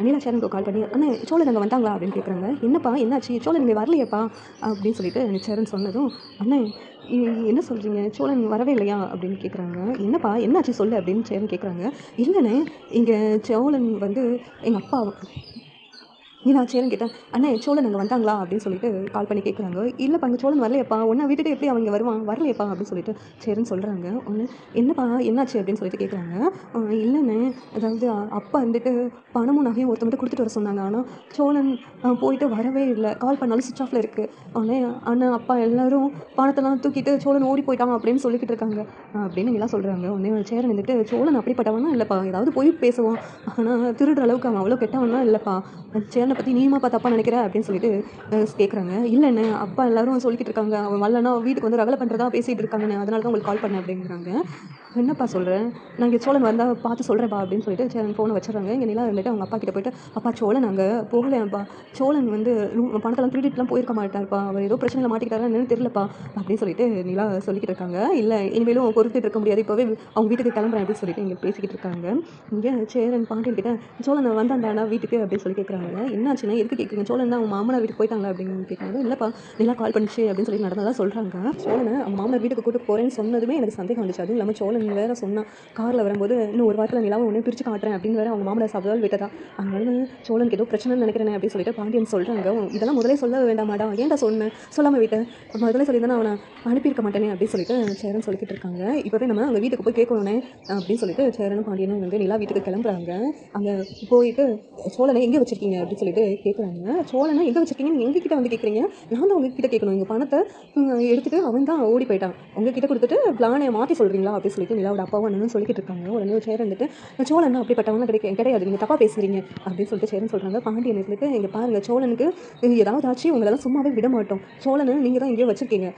நீலா சேரனுக்கு கால் பண்ணி அண்ணே சோழன் அங்கே வந்தாங்களா? அப்படின்னு கேட்குறாங்க என்னப்பா என்னாச்சு? சோழன் இங்கே வரலையேப்பா? அப்படின்னு சொல்லிட்டு சேரன் சொன்னதும் அண்ணே என்ன சொல்கிறீங்க சோழன் வரவே இல்லையா? அப்படின்னு கேட்குறாங்க என்னப்பா என்னாச்சு சொல்லு? அப்படின்னு சேரன் கேட்குறாங்க இல்லைண்ணே இங்கே சோழன் வந்து எங்கள் அப்பா நீ நான் சேரன் கேட்டேன் அண்ணே சோழன் அங்கே வந்தாங்களா அப்படின்னு சொல்லிட்டு கால் பண்ணி கேட்குறாங்க இல்லைப்பா அங்கே சோழன் வரலையப்பா. ஒன்றா விட்டுட்டு எப்படி அவங்க வருவான் வரலையப்பா? அப்படின்னு சொல்லிட்டு சேரன் சொல்கிறாங்க ஒன்று என்னப்பா என்னாச்சு? அப்படின்னு சொல்லிட்டு கேட்குறாங்க இல்லைண்ணே. அதாவது அப்பா வந்துட்டு பணமும் நகையும் மட்டும் கொடுத்துட்டு வர சொன்னாங்க. ஆனால் சோழன் போயிட்டு வரவே இல்லை. கால் பண்ணாலும் சுவிச் ஆஃபில் இருக்குது ஆனால் அண்ணன் அப்பா எல்லோரும் பணத்தெல்லாம் தூக்கிட்டு சோழன் ஓடி போயிட்டான் அப்படின்னு சொல்லிக்கிட்டு இருக்காங்க. அப்படின்னு எல்லாம் சொல்கிறாங்க உடனே சேரன் வந்துட்டு சோழன் அப்படிப்பட்டவனா இல்லைப்பா. ஏதாவது போய் பேசுவான். ஆனால் திருடுற அளவுக்கு அவன் அவ்வளோ கெட்டவனா இல்லைப்பா. சேரன் பற்றி நீமாப்பா தப்பாக நினைக்கிற அப்படின்னு சொல்லிட்டு கேட்குறாங்க இல்லைண்ணே அப்பா எல்லாரும் சொல்லிக்கிட்டு இருக்காங்க. அவன் வரலன்னா வீட்டுக்கு வந்து ரகலை பண்ணுறதா பேசிகிட்டு இருக்காங்கண்ணே. அதனால தான் உங்களுக்கு கால் பண்ணேன் அப்படிங்கிறாங்க. என்னப்பா சொல்கிறேன் நான் இங்கே சோழன் வந்தால் பார்த்து சொல்கிறேன்ப்பா அப்படின்னு சொல்லிட்டு சேரன் ஃபோனை வச்சுறாங்க இங்கே நிலா இருந்துட்டு அவங்க அப்பா கிட்ட போயிட்டு அப்பா சோழன் அங்கே போகலையாப்பா. சோழன் வந்து பணத்தெல்லாம் திருடிட்டுலாம் போயிருக்க மாட்டார்ப்பா. அவர் ஏதோ பிரச்சனையில் மாட்டிக்கிட்டாரா என்னன்னு தெரியலப்பா. அப்படின்னு சொல்லிட்டு நிலா சொல்லிக்கிட்டு இருக்காங்க. இல்லை இனிமேலும் பொறுத்துட்டு இருக்க முடியாது. இப்போவே அவங்க வீட்டுக்கு கிளம்புறேன் அப்படின்னு சொல்லிட்டு இங்கே பேசிக்கிட்டு இருக்காங்க. இங்கே சேரன் பாண்டியன் கிட்ட சோழன் வந்தாண்டானா வீட்டுக்கு அப்படின்னு சொல்லி கேட்குறாங்க என்னாச்சுன்னா எதுக்கு கேட்குறீங்க சோழன் தான் அவங்க மாமனார் வீட்டுக்கு போயிட்டாங்களா? அப்படின்னு கேட்குறாங்க இல்லைப்பா நிலா கால் பண்ணிச்சு அப்படின்னு சொல்லி நடந்ததாக சொல்கிறாங்க சோழனை அவங்க மாமனார் வீட்டுக்கு கூட்டு போகிறேன்னு சொன்னதுமே எனக்கு சந்தேகம் வந்துச்சு. அதுவும் இல்லாமல் சோழன் வேற சொன்னான். காரில் வரும்போது இன்னும் ஒரு வாரத்தில் நிலாவை உடனே பிரித்து காட்டுறேன் அப்படின்னு வேற அவங்க மாமனார் சாப்பிடால் விட்டதா. அதனால சோழனுக்கு ஏதோ பிரச்சனைன்னு நினைக்கிறேன் அப்படின்னு சொல்லிட்டு பாண்டியன் சொல்கிறாங்க இதெல்லாம் முதலே சொல்ல வேண்டாமாடா. ஏன்டா சொன்னேன் சொல்லாமல் விட்டேன் முதலே சொல்லியிருந்தா அவனை அனுப்பியிருக்க மாட்டேனே அப்படின்னு சொல்லிட்டு சேரன் சொல்லிக்கிட்டு இருக்காங்க. இப்போவே நம்ம அங்கே வீட்டுக்கு போய் கேட்கணுனே அப்படின்னு சொல்லிட்டு சேரனும் பாண்டியனும் வந்து நிலா வீட்டுக்கு கிளம்புறாங்க. அங்கே போயிட்டு சோழனை எங்கே வச்சிருக்கீங்க? அப்படின்னு சொல்லிட்டு கேட்குறாங்க சோழனை எங்கே வச்சுருக்கீங்கன்னு எங்ககிட்ட வந்து கேட்குறீங்க நான் தான் உங்ககிட்ட கேட்கணும். எங்கள் பணத்தை எடுத்துகிட்டு அவன் தான் ஓடி போயிட்டான். உங்ககிட்ட கொடுத்துட்டு பிளானை மாற்றி சொல்கிறீங்களா அப்படின்னு சொல்லிட்டு நிலாவோட அப்பாவும் அண்ணனும் சொல்லிக்கிட்டு இருக்காங்க. உடனே சேரன் வந்துட்டு சோழன் அப்படிப்பட்டவங்க கிடைக்க கிடையாது. நீங்கள் தப்பாக பேசுகிறீங்க அப்படின்னு சொல்லிட்டு சேரன் சொல்கிறாங்க பாண்டியனுக்கு இங்கே பாருங்கள் சோழனுக்கு ஏதாவது ஆச்சு உங்களெல்லாம் சும்மாவே விட மாட்டோம். சோழனை நீங்கள் தான் எங்கேயோ வச்சுருக்கீங்க.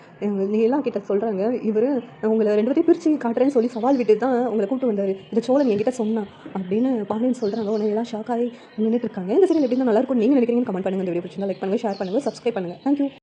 நீ எல்லாம் கிட்ட சொல்கிறாங்க இவர் உங்களை ரெண்டு பேரையும் பிரித்து காட்டுறேன்னு சொல்லி சவால் விட்டு தான் உங்களை கூப்பிட்டு வந்தார். இந்த சோழன் என்கிட்ட சொன்னான் அப்படின்னு பாண்டியன் சொல்கிறாங்க உடனே எல்லாம் ஷாக் ஆகி நின்றுட்டு இருக்காங்க. இந்த சீரியல் எப்படி நல்லா இருக்கும். நீங்கள் நினைக்கிறீங்கன்னு கமெண்ட் பண்ணுங்கள் இந்த வீடியோ பிடிச்சிருந்தா லைக் பண்ணுங்கள் ஷேர் பண்ணுங்கள் சப்ஸ்கிரைப் பண்ணுங்கள் தேங்க்யூ